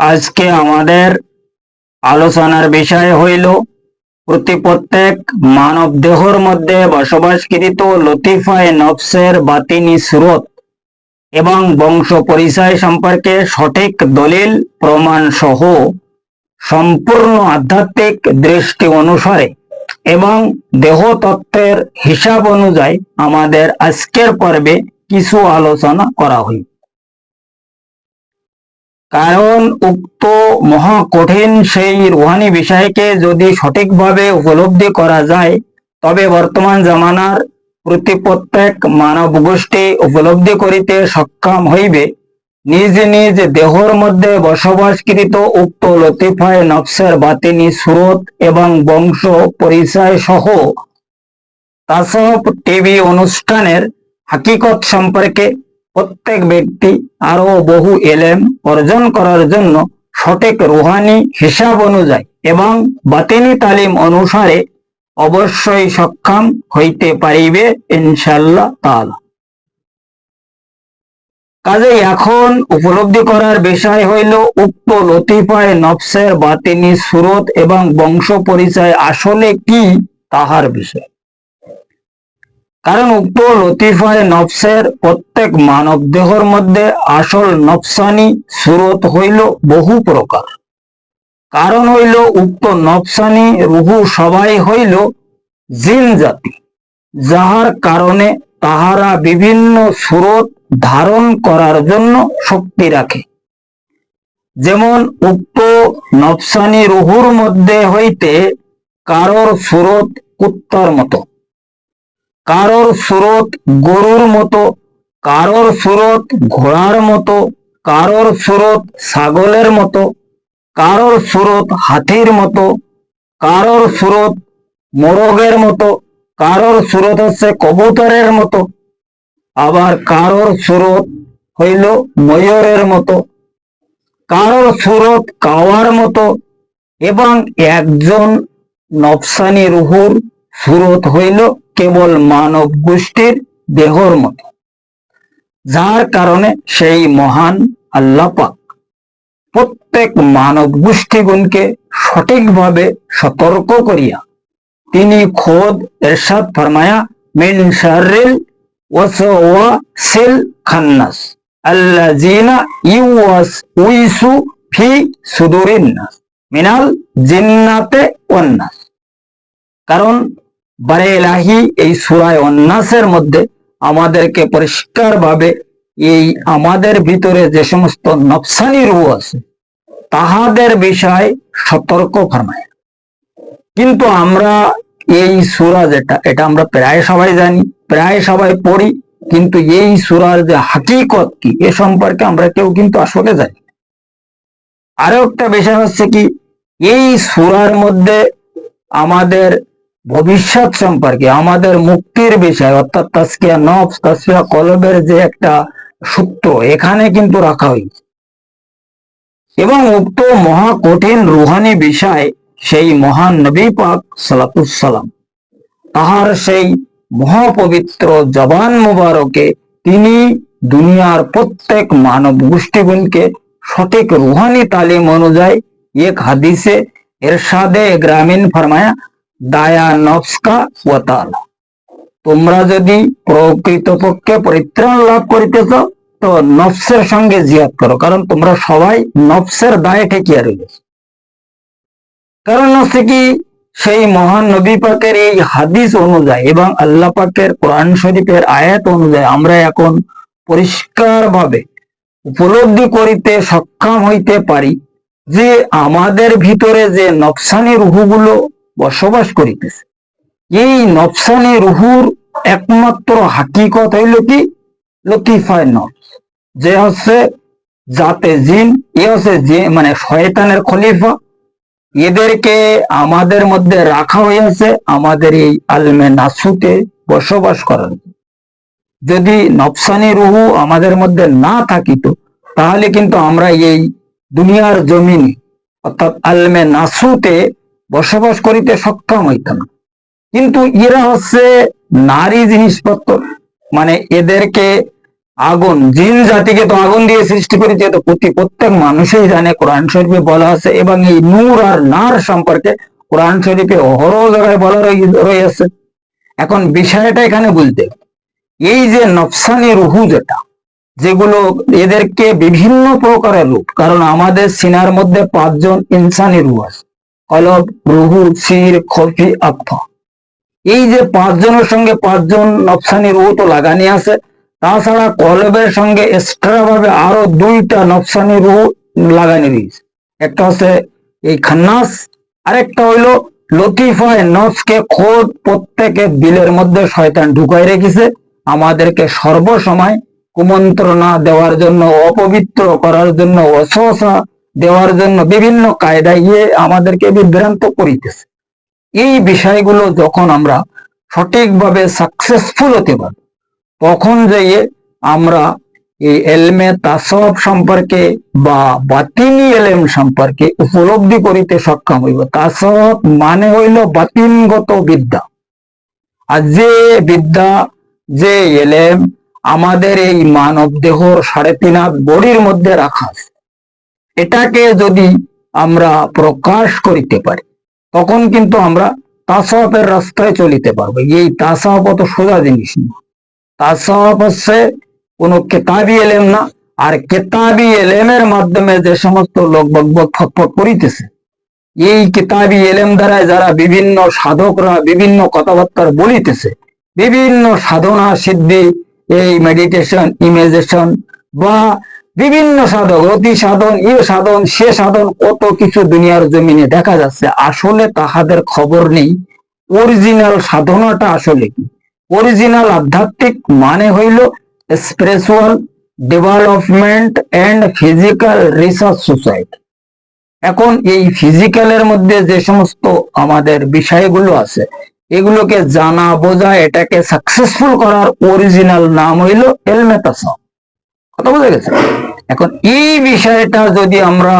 আজকে আমাদের আলোচনার বিষয় হইল প্রতি প্রত্যেক মানব দেহর মধ্যে বসবাসকৃত লতিফায় নফসের বাতিনি স্রোত এবং বংশ পরিচয় সম্পর্কে সঠিক দলিল, প্রমাণ সহ সম্পূর্ণ আধ্যাত্মিক দৃষ্টি অনুসারে এবং দেহ তত্ত্বের হিসাব অনুযায়ী আমাদের আজকের পর্বে কিছু আলোচনা করা হইল কারণ উক্ত মহা কঠিন সেই রুহানি বিষয়কে যদি সঠিকভাবে উপলব্ধি করা যায়, তবে বর্তমান জামানার প্রতি প্রত্যেক মানব গোষ্ঠী উপলব্ধি করিতে সক্ষম হইবে। নিজ নিজ দেহর মধ্যে বসবাসকৃত উক্ত লতিফায় নফসের বাতিনি সুরত এবং বংশ পরিচয় সহ তাসব টিভি অনুষ্ঠানের হাকিকত সম্পর্কে প্রত্যেক ব্যক্তি আরও বহু এলেম অর্জন করার জন্য সঠিক রুহানি হিসাব অনুযায়ী এবং বাতিনি তালিম অনুসারে অবশ্যই সক্ষম হইতে পারিবে ইনশাল্লাহ তাআলা। কাজে এখন উপলব্ধি করার বিষয় হইল উক্ত লতিফায় নফসের বাতিনি সুরত এবং বংশ পরিচয় আসলে কি তাহার বিষয়। কারণ উক্ত লতিফায় নফসের প্রত্যেক মানব দেহর মধ্যে আসল নফসানি সুরত হইল বহু প্রকার। কারণ হইল উক্ত নফসানি রুহু সবাই হইল জিন জাতি, যাহার কারণে তাহারা বিভিন্ন সুরত ধারণ করার জন্য শক্তি রাখে। যেমন উক্ত নফসানি রুহুর মধ্যে হইতে কারোর সুরত কুত্তার মতো। কারোর সুরত গরুর মতো, কারোর সুরত ঘোড়ার মতো, কারোর সুরত ছাগলের মতো, কারোর সুরত হাতির মতো, কারোর সুরত মোরগের মতো, কারোর সুরত হচ্ছে কবুতরের মতো, আবার কারোর সুরত হইল ময়ূরের মতো, কারোর সুরত কাওয়ার মতো, এবং একজন নফসানি রুহুর সুরত হইল কেবল মানব গোষ্ঠীর দেহর মতো, যার কারণে সেই মহান আল্লাপাক প্রত্যেক মানব গোষ্ঠীগুণকে সঠিকভাবে সতর্ক করিয়া তিনি খোদ এরশাদ ফরমায়া, মিন শাররিল ওয়াসওয়াসিল খান্নাস, আল্লাযিনা ইউয়াস উইসু ফি সুদুরিন নাস, মিনাল জিন্নাতে ওয়ান নাস। কারণ বারে এলাহি, এই সুরায় অন্যাসের মধ্যে আমাদেরকে পরিষ্কার ভাবে এই আমাদের ভিতরে যে সমস্ত নফসানি রূহ আছে, তাহাদের বিষয় সতর্ক ফরমায়। কিন্তু আমরা এই সুরা যেটা, এটা আমরা প্রায় সবাই জানি, প্রায় সবাই পড়ি, কিন্তু এই সুরার যে হাকিকত কি, এ সম্পর্কে আমরা কেউ কিন্তু আসলে জানি আরও একটা বিষয় হচ্ছে কি, এই সুরার মধ্যে আমাদের ভবিষ্যৎ সম্পর্কে, আমাদের মুক্তির বিষয়, অর্থাৎ তাস্কিয়া নফস তাস্কিয়া কলবের যে একটা সূত্র, এখানে কিন্তু রাখা হয়েছে। এবং উক্ত মহা কঠিন রুহানি বিষয়, সেই মহান নবী পাক সালাতুসালাম তাহার সেই মহাপবিত্র জবান মুবারকে তিনি দুনিয়ার প্রত্যেক মানব গোষ্ঠীগুণকে সঠিক রুহানি তালিম অনুযায়ী এক হাদিসে এরশাদে গ্রামীণ ফরমায়া তোমরা যদি প্রকৃতপক্ষে পরিত্রাণ লাভ করিতেছ, তো নফসের সঙ্গে জিয়াদ করো, কারণ তোমরা সবাই নফসের দায়ে ঠেকিয়া রয়েছে কারণ হচ্ছে কি, সেই মহান নবী পাকের এই হাদিস অনুযায়ী এবং আল্লাহ পাকের কোরআন শরীফের আয়াত অনুযায়ী আমরা এখন পরিষ্কার ভাবে উপলব্ধি করিতে সক্ষম হইতে পারি যে আমাদের ভিতরে যে নফসানি রুহুগুলো বসবাস করিতেছে। এই নফসানি রুহুর একমাত্র হাকিকত হইল কি? লতিফায় নফস। যে হচ্ছে যাতে জিন, এ হচ্ছে যে মানে শয়তানের খলিফা। এদেরকে আমাদের মধ্যে রাখা হয়েছে আমাদের এই আলমে নাসুতে বসবাস করার যদি নফসানি রুহু আমাদের মধ্যে না থাকিত, তাহলে কিন্তু আমরা এই দুনিয়ার জমিনে, অর্থাৎ আলমে নাসুতে বসবাস করিতে সক্ষম হইতাম। না কিন্তু এরা হচ্ছে নারী জিনিসপত্র। মানে এদেরকে আগুন, জিন জাতিকে তো আগুন দিয়ে সৃষ্টি করেছে, তো প্রতি প্রত্যেক মানুষই জানে, কোরআন শরীফে বলা আছে, এবং এই নূর আর নার সম্পর্কে কোরআন শরীফে অহরহ জায়গায় বলা রয়েছে এখন বিষয়টা এখানে হবে। এই যে নফসানি রুহু যেটা, যেগুলো এদেরকে বিভিন্ন প্রকারের রূপ, কারণ আমাদের সিনার মধ্যে পাঁচজন ইনসানি রুহ আছে। কলব রুহু সির খফি আফা এই যে পাঁচজনের সঙ্গে পাঁচজন নফসানি রুহু তো লাগানি আছে, তাছাড়া কলবের সঙ্গে এক্সট্রা ভাবে আরও দুইটা নফসানি রুহু লাগানি রয়েছে একটা হচ্ছে এই খান্নাস, আরেকটা হইল লতিফায় নফসকে খোদ প্রত্যেকে বিলের মধ্যে শয়তান ঢুকাই রেখেছে, আমাদেরকে সর্বসময় কুমন্ত্রণা দেওয়ার জন্য, অপবিত্র করার জন্য, অসহসা দেওয়ার জন্য বিভিন্ন কায়দায় ইয়ে আমাদেরকে বিভ্রান্ত করিতেছে। এই বিষয়গুলো যখন আমরা সঠিকভাবে সাকসেসফুল হতে পারব তখন যেয়ে আমরা এই এলমে তাসব সম্পর্কে বা বাতিনি এলেম সম্পর্কে উপলব্ধি করিতে সক্ষম হইব। তাসব মানে হইল বাতিনগত বিদ্যা। আর যে বিদ্যা, যে এলেম আমাদের এই মানব দেহর সাড়ে তিন হাত বডির মধ্যে রাখা আছে। এটাকে যদি আমরা প্রকাশ করিতে পারি, তখন কিন্তু আমরা তাসাফের রাস্তায় চলিতে পারব। এই তাসাফ অত সোজা জিনিস না। তাসাফ হচ্ছে কোনো কেতাবি এলেম না। আর কেতাবি এলেমের মাধ্যমে যে সমস্ত লোক বকবক ফকফক করিতেছে, এই কিতাবি এলেম দ্বারা যারা বিভিন্ন সাধকরা বিভিন্ন কথাবার্তা বলিতেছে, বিভিন্ন সাধনা সিদ্ধি, এই মেডিটেশন ইমেজেশন বা বিভিন্ন সাধক, অতি সাধন এ সাধন, সে সাধন, কত কিছু দুনিয়ার জমিনে দেখা যাচ্ছে। আসলে তাহাদের খবর নেই। অরিজিনাল সাধনাটা আসলে কি? অরিজিনাল আধ্যাত্মিক মানে হইল spiritual development and physical research society এখন এই ফিজিক্যালের মধ্যে যে সমস্ত আমাদের বিষয়গুলো আছে, এগুলোকে জানা, বোঝা, এটাকে সাকসেসফুল করার অরিজিনাল নাম হইল এলমেতাসম কথা বোঝা গেছে? এখন এই বিষয়টা যদি আমরা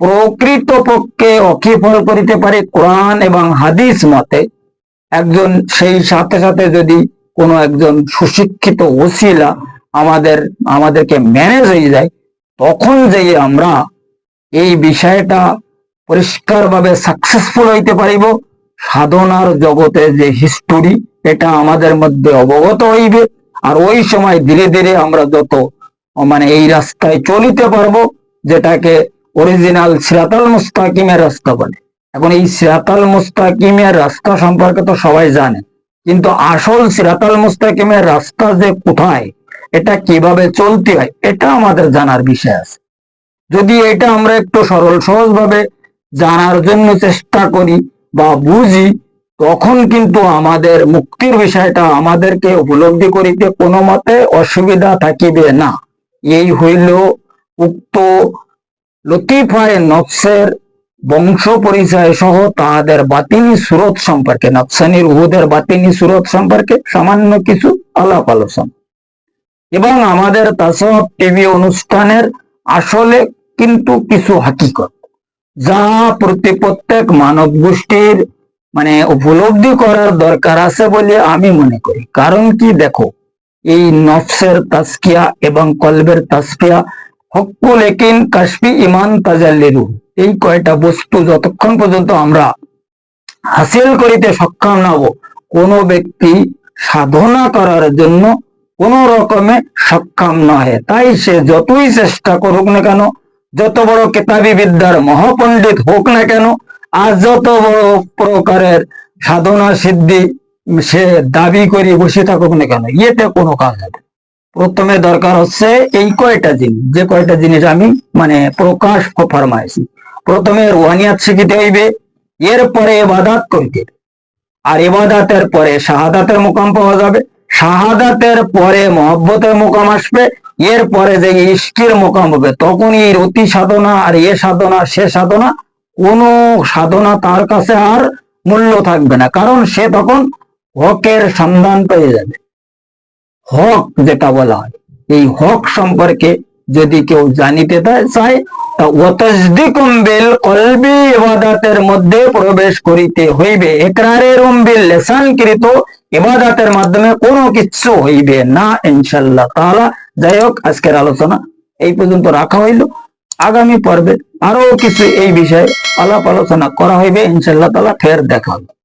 প্রকৃত পক্ষে অকিফল করিতে পারি কোরআন এবং হাদিস মতে, একজন সেই সাথে সাথে যদি কোনো একজন সুশিক্ষিত ওসিলা আমাদের, আমাদেরকে ম্যানেজ হয়ে যায়, তখন যেই আমরা এই বিষয়টা পরিষ্কারভাবে সাকসেসফুল হইতে পারিব, সাধনার জগতে যে হিস্টোরি এটা আমাদের মধ্যে অবগত হইবে, আর ওই সময় ধীরে ধীরে আমরা যত মানে এই রাস্তায় চলিতে পারব, যেটাকে অরিজিনাল সিরাতাল মুস্তাকিমের রাস্তা বলে। এখন এই সিরাতাল মুস্তাকিমের রাস্তা সম্পর্কে তো সবাই জানে। কিন্তু আসল সিরাতাল মুস্তাকিমের রাস্তা যে কোথায়, এটা কীভাবে চলতে হয়, এটা আমাদের জানার বিষয় আছে। যদি এটা আমরা একটু সরল সহজ ভাবে জানার জন্য চেষ্টা করি বা বুঝি, তখন কিন্তু আমাদের মুক্তির বিষয়টা আমাদেরকে উপলব্ধি করিতে কোনো মতে অসুবিধা থাকিবে না। এই হইল উক্ত লতিফায় নফসের বংশ পরিচয় সহ তাহাদের বাতিনি সুরত সম্পর্কে নফসানির উহুদের বাতিনি সুরত সম্পর্কে সামান্য কিছু আলাপ আলোচনা। এবং আমাদের তাসব টিভি অনুষ্ঠানের আসলে কিন্তু কিছু হাকিকত, যা প্রতি প্রত্যেক মানব গোষ্ঠীর মানে উপলব্ধি করার দরকার আছে বলে আমি মনে করি। কারণ কি দেখো এই নফসের তাস্কিয়া এবং কলবের তাস্কিয়া হকুল একিন কাশফি ইমান তাজাল্লিরু এই কয়টা বস্তু যতক্ষণ পর্যন্ত আমরা হাসিল করিতে সক্ষম না কোনো ব্যক্তি সাধনা করার জন্য কোন রকমে সক্ষম নয় তাই সে যতই চেষ্টা করুক না কেন, যত বড় কেতাবি বিদ্যার মহাপণ্ডিত হোক না কেন, আর যত বড় প্রকারের সাধনা সিদ্ধি সে দাবি করে বসে থাকুক না কেন, ইয়েতে কোনো কাজ হবে প্রথমে দরকার হচ্ছে এই কয়টা জিনিস, যে কয়টা জিনিস আমি মানে প্রকাশ ফরমাইছি। প্রথমে রুহানিয়াত শিখিতে হইবে, এরপরে এবাদাত করিতে আর এবাদাতের পরে শাহাদাতের মোকাম পাওয়া যাবে, শাহাদাতের পরে মহব্বতের মুকাম আসবে, এরপরে যে ইস্কির মোকাম হবে তখন এই রতি সাধনা আর এ সাধনা, সে সাধনা, কোন সাধনা তার কাছে আর মূল্য থাকবে না। কারণ সে তখন হকের সন্ধান পেয়ে যাবে। হক যেটা বলা হয়, এই হক সম্পর্কে যদি কেউ জানিতে তা- চায় বিল কলবি ইবাদাতের মধ্যে প্রবেশ করিতে হইবে। ইবাদাতের মাধ্যমে কোনো কিছু হইবে না, ইনশাআল্লাহ তাআলা। যাই হোক, আজকের আলোচনা এই পর্যন্ত রাখা হইল। আগামী পর্বে আরও কিছু এই বিষয়ে আলাপ আলোচনা করা হইবে ইনশাল্লাহ তাআলা, ফের দেখা হবে।